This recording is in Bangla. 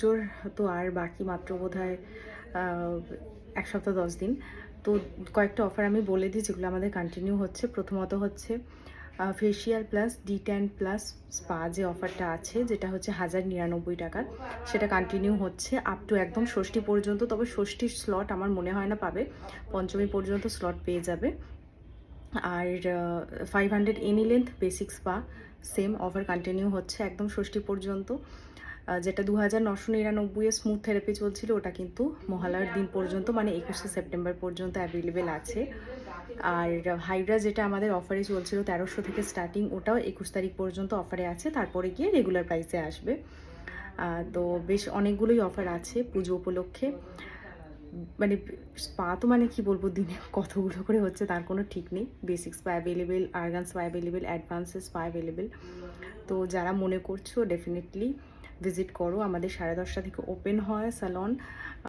পুজোর তো আর বাকি মাত্র বোধ হয় এক সপ্তাহ দশ দিন। তো কয়েকটা অফার আমি বলে দিই যেগুলো আমাদের কন্টিনিউ হচ্ছে। প্রথমত হচ্ছে facial plus de tan plus spa যে অফারটা আছে, যেটা হচ্ছে হাজার নিরানব্বই টাকার, সেটা কন্টিনিউ হচ্ছে আপ টু একদম ষষ্ঠী পর্যন্ত। তবে ষষ্ঠীর স্লট আমার মনে হয় না পাবে, পঞ্চমী পর্যন্ত স্লট পেয়ে যাবে। আর five hundred any length basic spa same offer continue হচ্ছে একদম ষষ্ঠী পর্যন্ত। যেটা দু হাজার নশো নিরানব্বইয়ে স্মুথ থেরাপি চলছিল, ওটা কিন্তু মহালয়ার দিন পর্যন্ত মানে একুশে সেপ্টেম্বর পর্যন্ত অ্যাভেলেবেল আছে। আর হাইড্রা যেটা আমাদের অফারে চলছিল তেরোশো থেকে স্টার্টিং ওটাও একুশ তারিখ পর্যন্ত অফারে আছে, তারপরে গিয়ে রেগুলার প্রাইসে আসবে। তো বেশ অনেকগুলোই অফার আছে পুজো উপলক্ষে। মানে স্পা তো মানে কি বলব, দিনে কতগুলো করে হচ্ছে তার কোনো ঠিক নেই। Basic spa available argan spa available advances spa available তো যারা মনে করছ ডেফিনেটলি ভিজিট করো। আমাদের সাড়ে দশটা থেকে ওপেন হয় স্যালন